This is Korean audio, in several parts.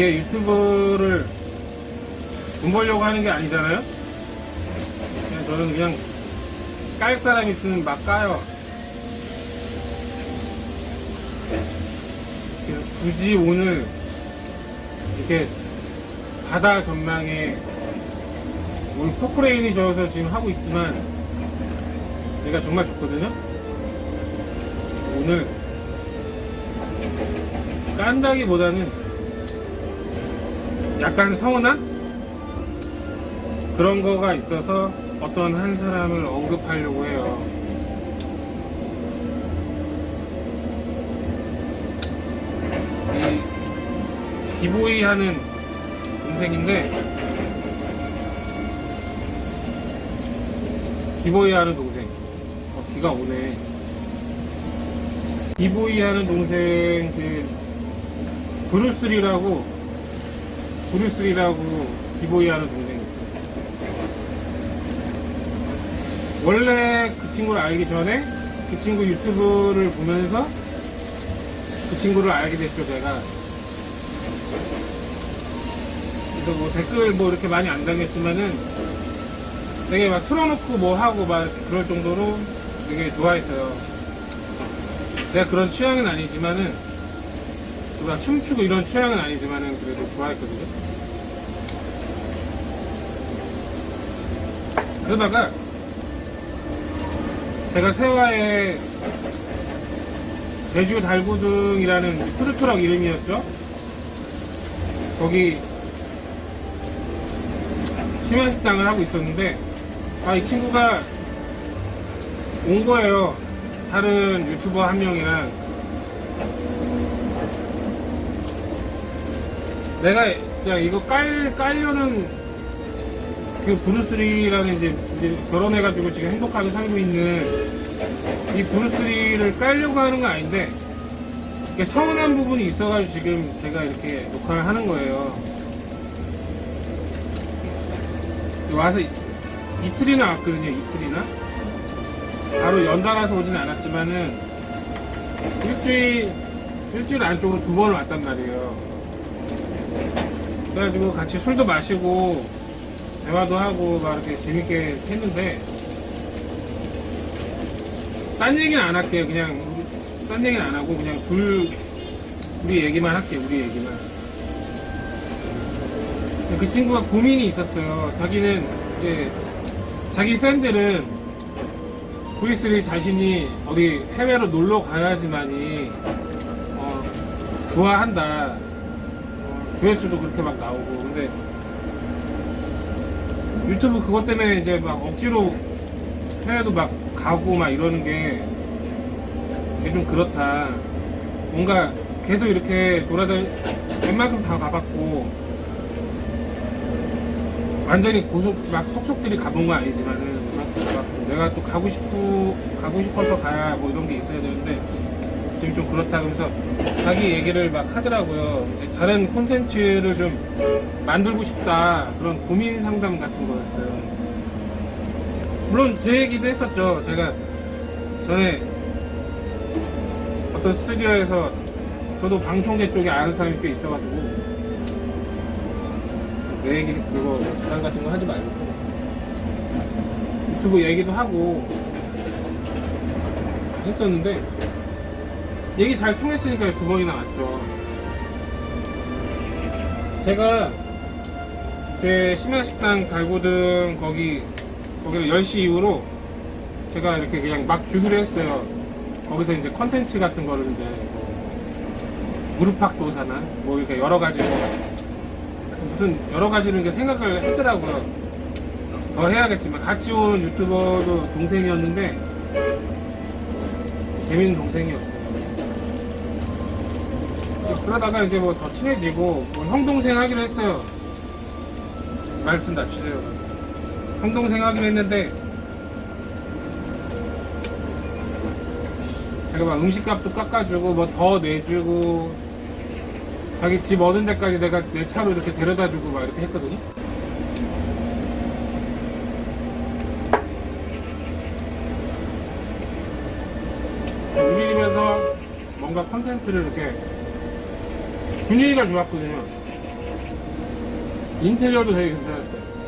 이게 유튜브를 돈 벌려고 하는 게 아니잖아요? 그냥 저는 그냥 깔 사람 있으면 막 까요. 굳이 오늘 이렇게 바다 전망에 오늘 포크레인이 져서 지금 하고 있지만 얘가 정말 좋거든요. 오늘 깐다기보다는 약간 서운한? 그런 거가 있어서 어떤 한 사람을 언급하려고 해요. 이 기보이 하는 동생인데 기보이 하는 동생. 어, 비가 오네. 기보이 하는 동생 그 브루스리라고 브루스리라고 기보이 하는 동생이 있어요 원래 그 친구를 알기 전에 그 친구 유튜브를 보면서 그 친구를 알게 됐죠 제가 그래서 뭐 댓글 뭐 이렇게 많이 안 달렸지만은 되게 막 틀어놓고 뭐 하고 막 그럴 정도로 되게 좋아했어요. 제가 그런 취향은 아니지만은 막 춤추고 이런 취향은 아니지만은 그래도 좋아했거든요. 그러다가 제가 세화의 제주 달구등이라는 푸드트럭 이름이었죠. 거기 심야식당을 하고 있었는데 아 이 친구가 온 거예요. 다른 유튜버 한 명이랑 내가 자 이거 깔 깔려는 그 브루스리라는 이제, 이제 결혼해가지고 지금 행복하게 살고 있는 이 브루스리를 깔려고 하는 건 아닌데 이게 서운한 부분이 있어가지고 지금 제가 이렇게 녹화를 하는 거예요. 와서 이- 이틀이나 왔거든요, 이틀이나. 바로 연달아서 오진 않았지만은 일주일, 일주일 안쪽으로 두 번을 왔단 말이에요. 그래가지고 같이 술도 마시고 대화도 하고 막 이렇게 재밌게 했는데 딴 얘기는 안 할게요. 그냥 딴 얘기는 안 하고 그냥 둘 우리 얘기만 할게요. 우리 얘기만. 그 친구가 고민이 있었어요. 자기는 이제 자기 팬들은 V3 자신이 어디 해외로 놀러 가야지만이 어, 좋아한다. 어, 조회수도 그렇게 막 나오고 근데 유튜브 그것 때문에 이제 막 억지로 해외도 막 가고 막 이러는 게, 이게 좀 그렇다. 뭔가 계속 이렇게 돌아다니, 웬만큼 다 가봤고, 완전히 고속, 막 속속들이 가본 건 아니지만은, 내가 또 가고 싶고, 가고 싶어서 가야 뭐 이런 게 있어야 되는데, 지금 좀 그렇다 그러면서 자기 얘기를 막 하더라고요. 다른 콘텐츠를 좀 만들고 싶다. 그런 고민 상담 같은 거였어요. 물론 제 얘기도 했었죠. 제가 전에 어떤 스튜디오에서 저도 방송계 쪽에 아는 사람이 꽤 있어가지고 내 얘기를 그거 자랑 같은 거 하지 말고 유튜브 얘기도 하고 했었는데 얘기 잘 통했으니까 두 번이나 왔죠. 제가 제 심야식당 달고등 거기 거기를 10시 이후로 제가 이렇게 그냥 막 주기로 했어요. 거기서 이제 컨텐츠 같은 거를 이제 뭐 무릎팍도사나 뭐 이렇게 여러 가지 뭐 무슨 여러 가지를 이렇게 생각을 했더라고요. 더 해야겠지만 같이 온 유튜버도 동생이었는데 재밌는 동생이었어요. 그러다가 이제 뭐 더 친해지고 뭐 형 동생 하기로 했어요. 말씀 낮추세요. 형 동생 하기로 했는데 제가 막 음식값도 깎아주고 뭐 더 내주고 자기 집 얻은 데까지 내가 내 차로 이렇게 데려다주고 막 이렇게 했거든요. 우리 집에서 뭔가 컨텐츠를 이렇게 분위기가 좋았거든요. 인테리어도 되게 괜찮았어요.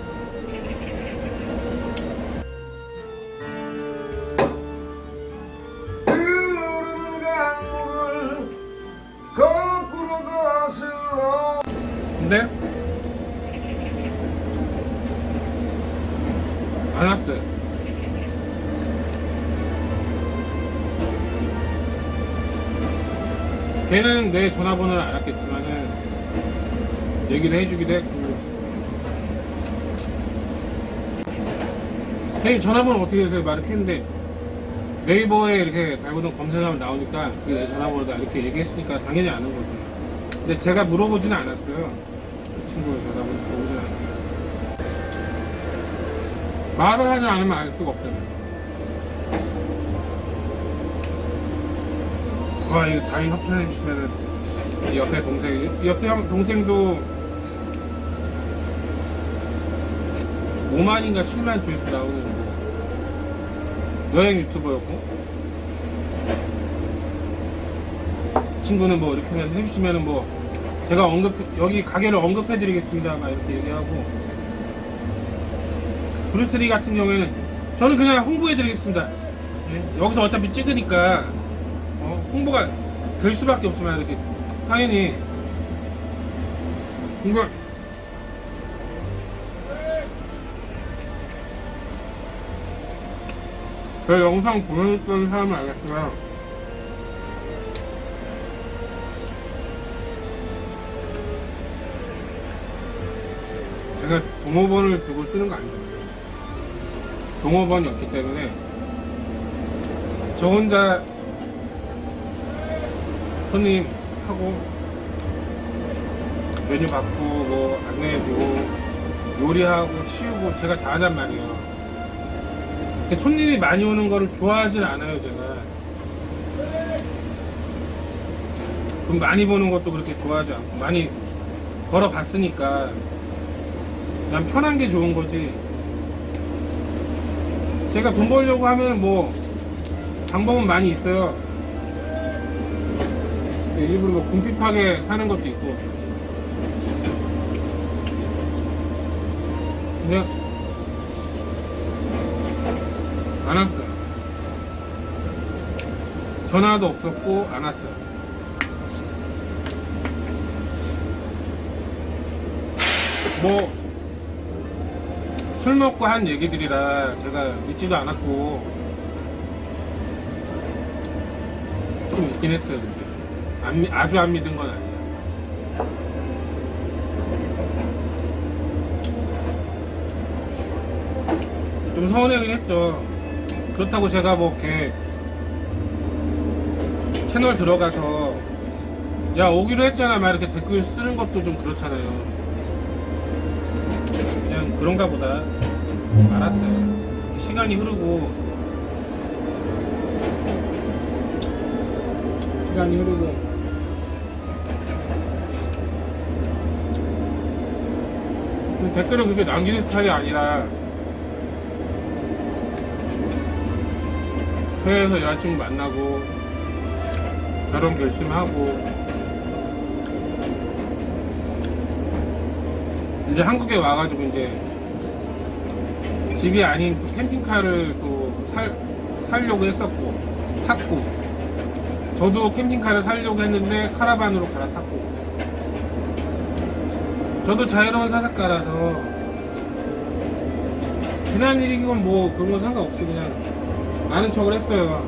걔는 내 전화번호를 알았겠지만은 얘기를 해주기도 했고 선생님 전화번호 어떻게 되세요? 막 이렇게 했는데 네이버에 이렇게 달고는 검색하면 나오니까 그게 내 전화번호다 이렇게 얘기했으니까 당연히 아는 거죠. 근데 제가 물어보지는 않았어요. 그 친구 전화번호 물어보지는 않았어요. 말을 하지 않으면 알 수가 없잖아요. 와, 이거 자리 협찬해 주시면은 이 옆에 동생, 이 옆에 형 동생도 5만인가 7만 조회수 나오는 뭐 여행 유튜버였고. 친구는 뭐 이렇게 해주시면은 뭐 제가 언급 여기 가게를 언급해 드리겠습니다. 막 이렇게 얘기하고. 브루스리 같은 경우에는 저는 그냥 홍보해 드리겠습니다. 예? 여기서 어차피 찍으니까. 어, 홍보가 될 수밖에 없지만 이렇게 당연히 이걸 제 영상 보여줬던 사람은 알겠지만 제가 종업원을 두고 쓰는 거 아니에요. 종업원이 없기 때문에 저 혼자 손님하고 메뉴 받고 뭐 안내해주고 요리하고 치우고 제가 다 하단 말이에요. 손님이 많이 오는 거를 좋아하진 않아요, 제가. 돈 많이 버는 것도 그렇게 좋아하지 않고, 많이 벌어봤으니까, 난 편한 게 좋은 거지. 제가 돈 벌려고 하면 뭐, 방법은 많이 있어요. 일부러 뭐 궁핍하게 사는 것도 있고. 근데, 안 왔어요. 전화도 없었고 안 왔어요. 뭐 술 먹고 한 얘기들이라 제가 믿지도 않았고 좀 믿긴 했어요. 근데 안 믿- 아주 안 믿은 건 아니에요. 좀 서운하긴 했죠. 그렇다고 제가 뭐 이렇게 채널 들어가서 야 오기로 했잖아 막 이렇게 댓글 쓰는 것도 좀 그렇잖아요. 그냥 그런가 보다. 알았어요. 시간이 흐르고 시간이 흐르고 근데 댓글을 그렇게 남기는 스타일이 아니라 해외에서 여자친구 만나고 결혼 결심하고 이제 한국에 와가지고 이제 집이 아닌 또 캠핑카를 또 살, 살려고 했었고 탔고. 저도 캠핑카를 살려고 했는데 카라반으로 갈아탔고 저도 자유로운 사사가라서 지난 일이건 뭐 그런 건 상관없이 그냥 아는 척을 했어요.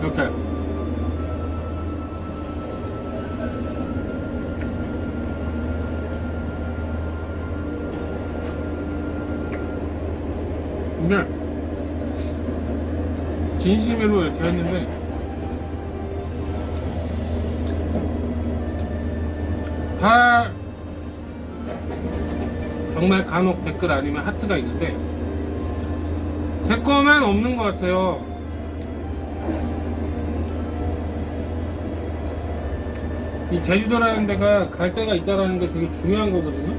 이렇게. 근데 진심으로 이렇게 했는데 정말 간혹 댓글 아니면 하트가 있는데 제 거만 없는 것 같아요. 이 제주도라는 데가 갈 데가 있다라는 게 되게 중요한 거거든요.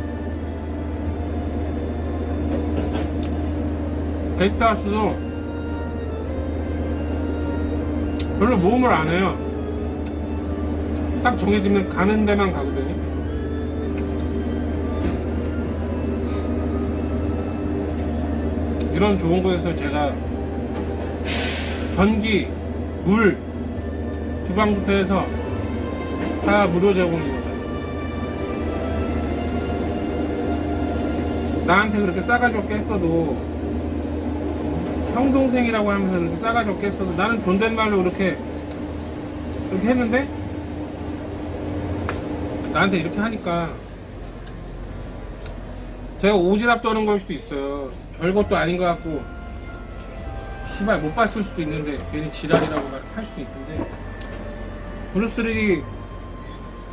게스트하우스도 별로 모험을 안 해요. 딱 정해지면 가는 데만 가거든요. 이런 좋은 곳에서 제가 전기, 물, 주방부터 해서 다 무료 제공입니다. 나한테 그렇게 싸가지 없게 했어도 형 동생이라고 하면서 이렇게 싸가지 없게 했어도 나는 존댓말로 이렇게 이렇게 했는데 나한테 이렇게 하니까 제가 오지랖 떠는 걸 수도 있어요. 별것도 아닌 것 같고 시발 못 봤을 수도 있는데 괜히 지랄이라고 막 할 수도 있는데 브루스리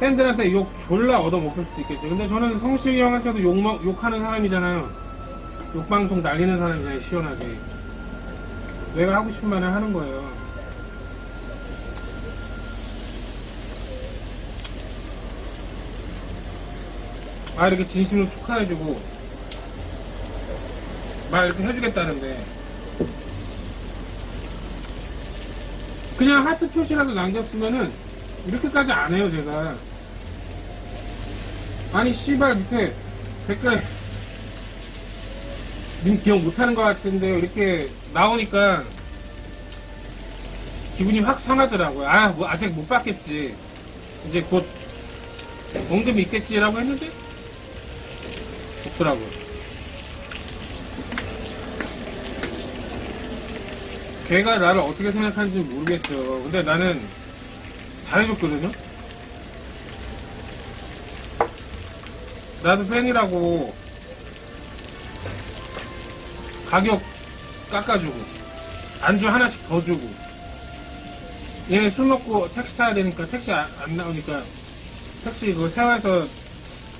팬들한테 욕 졸라 얻어먹을 수도 있겠죠. 근데 저는 성실이 형한테도 욕, 먹- 욕하는 사람이잖아요. 욕방송 날리는 사람이잖아요, 시원하게. 내가 하고 싶은 말을 하는 거예요. 아, 이렇게 진심으로 축하해주고, 말 이렇게 해주겠다는데, 그냥 하트 표시라도 남겼으면은, 이렇게까지 안 해요, 제가. 아니, 씨발, 밑에 댓글, 님 기억 못하는 것 같은데, 이렇게 나오니까, 기분이 확 상하더라고요. 아, 뭐, 아직 못 봤겠지. 이제 곧, 언급이 있겠지라고 했는데, 없더라고요. 걔가 나를 어떻게 생각하는지 모르겠어요. 근데 나는 잘해줬거든요? 나도 팬이라고 가격 깎아주고 안주 하나씩 더 주고 얘 술 먹고 택시 타야 되니까 택시 안, 안 나오니까 택시 그거 세워서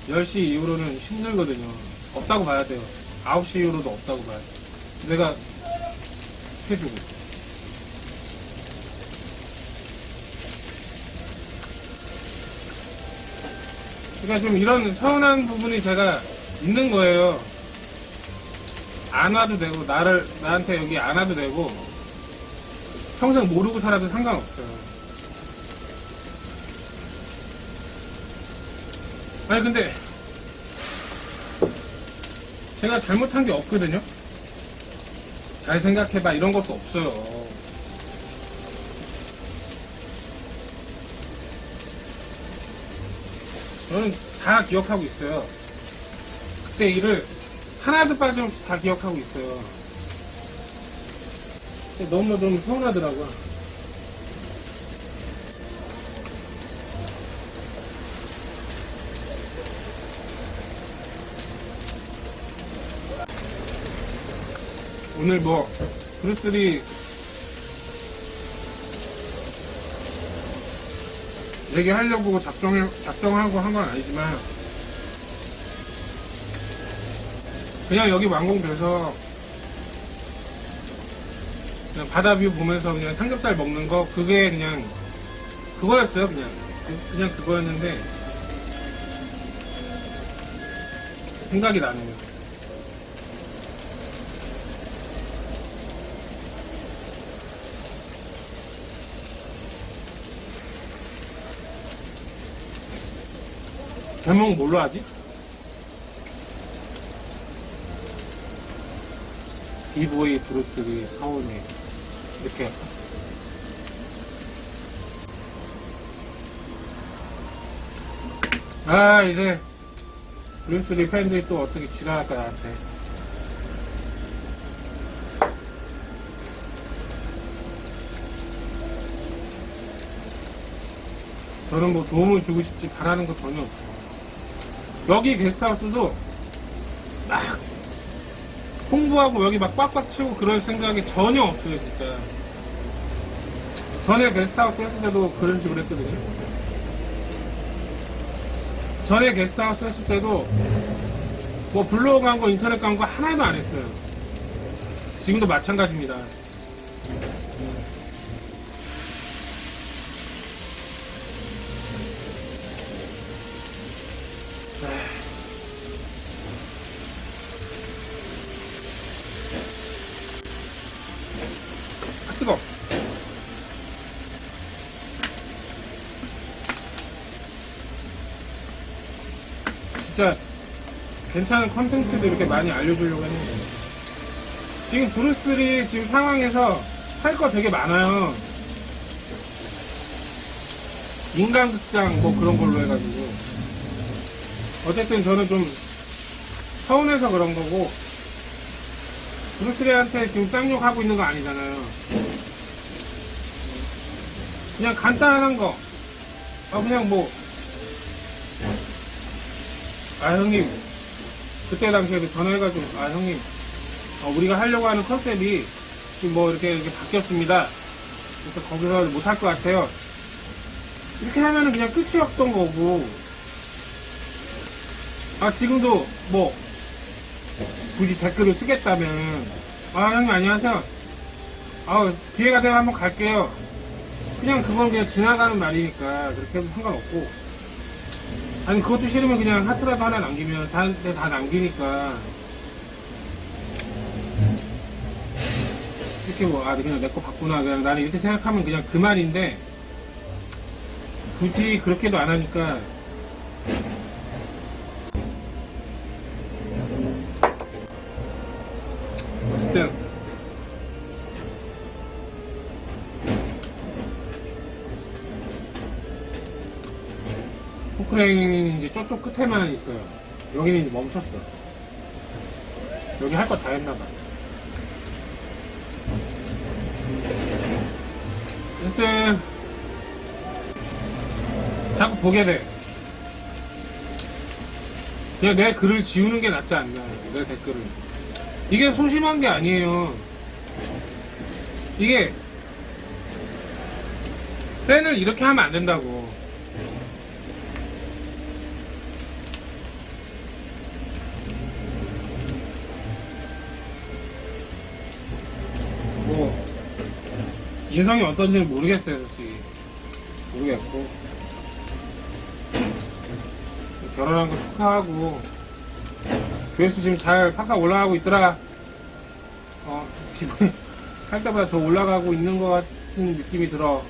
10시 이후로는 힘들거든요. 없다고 봐야 돼요. 9시 이후로도 없다고 봐야 돼. 내가 해주고. 그러니까 좀 이런 서운한 부분이 제가 있는 거예요. 안 와도 되고, 나를, 나한테 여기 안 와도 되고, 평생 모르고 살아도 상관없어요. 아니, 근데, 제가 잘못한 게 없거든요? 잘 생각해봐, 이런 것도 없어요. 저는 다 기억하고 있어요. 그때 일을 하나도 빠짐없이 다 기억하고 있어요. 근데 너무 좀 서운하더라고요. 오늘 뭐 브루스리 얘기하려고 작정 작정하고 한 건 아니지만 그냥 여기 완공돼서 그냥 바다 뷰 보면서 그냥 삼겹살 먹는 거 그게 그냥 그거였어요 그냥 그- 그냥 그거였는데 생각이 나네요. 제목 뭘로 하지? 비보이 브루스리 서운해 이렇게 할까? 아 이제 브루스리 팬들이 또 어떻게 지랄할까 나한테 저는 뭐 도움을 주고 싶지 바라는 거 전혀 없어요 여기 게스트하우스도 막 홍보하고 여기 막 꽉꽉 채우고 그럴 생각이 전혀 없어요 진짜. 전에 게스트하우스 했을 때도 그런 식으로 했거든요. 전에 게스트하우스 했을 때도 뭐 블로그 광고 인터넷 광고 하나도 안 했어요. 지금도 마찬가지입니다 진짜 괜찮은 컨텐츠도 이렇게 많이 알려주려고 했는데 지금 브루스리 지금 상황에서 할 거 되게 많아요. 인간극장 뭐 그런 걸로 해가지고. 어쨌든 저는 좀 서운해서 그런 거고, 브루스리한테 지금 쌍욕하고 있는 거 아니잖아요. 그냥 간단한 거. 아, 그냥 뭐, 아, 형님. 그때 당시에도 전화해가지고, 아, 형님. 어, 우리가 하려고 하는 컨셉이 지금 뭐 이렇게, 이렇게 바뀌었습니다. 그래서 거기서 못 할 것 같아요. 이렇게 하면은 그냥 끝이었던 거고. 아, 지금도 뭐, 굳이 댓글을 쓰겠다면, 아, 형님 안녕하세요. 아, 기회가 되면 한번 갈게요. 그냥 그건 그냥 지나가는 말이니까 그렇게 해도 상관없고. 아니, 그것도 싫으면 그냥 하트라도 하나 남기면 다, 다 남기니까. 이렇게 뭐, 아, 그냥 내 거 봤구나. 그냥 나는 이렇게 생각하면 그냥 그만인데, 굳이 그렇게도 안 하니까, 어쨌든, 포크레인은 이제 저쪽 끝에만 있어요. 여기는 이제 멈췄어. 여기 할 거 다 했나봐. 어쨌든, 자꾸 보게 돼. 그냥 내 글을 지우는 게 낫지 않나, 내 댓글을. 이게 소심한 게 아니에요. 이게, 팬을 이렇게 하면 안 된다고. 뭐, 인성이 어떤지는 모르겠어요, 솔직히. 모르겠고. 결혼한 거 축하하고, 조회수 지금 잘 팍팍 올라가고 있더라. 어, 기분이 할 때보다 더 올라가고 있는 것 같은 느낌이 들어.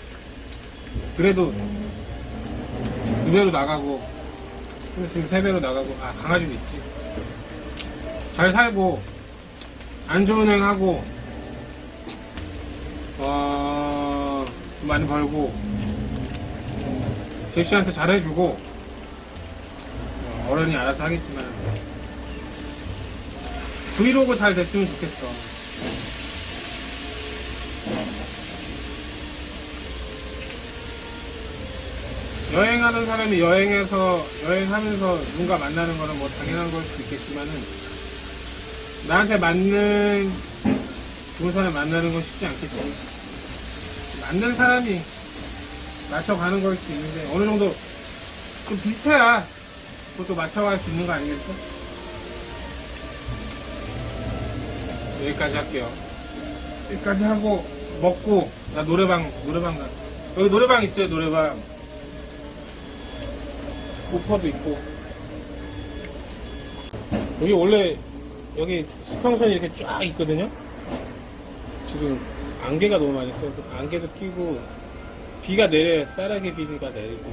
그래도, 두 배로 나가고, 지금 세 배로 나가고, 아, 강아지도 있지. 잘 살고, 안 좋은 행 하고, 어, 돈 많이 벌고, 제시한테 잘해주고, 어, 어른이 알아서 하겠지만, 브이로그 잘 됐으면 좋겠어. 여행하는 사람이 여행해서, 여행하면서 누군가 만나는 거는 뭐 당연한 걸 수도 있겠지만은, 나한테 맞는 좋은 사람 만나는 건 쉽지 않겠지. 맞는 사람이 맞춰가는 걸 수도 있는데, 어느 정도 좀 비슷해야 그것도 맞춰갈 수 있는 거 아니겠어? 여기까지 할게요. 여기까지 하고, 먹고, 나 노래방, 노래방 가. 여기 노래방 있어요, 노래방. 오퍼도 있고. 여기 원래, 여기 수평선이 이렇게 쫙 있거든요? 지금 안개가 너무 많이 껴서 안개도 끼고 비가 내려요. 쌀하게 비가 내리고.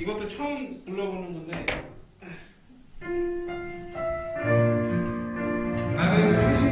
이것도 처음 불러보는 건데. 나는 그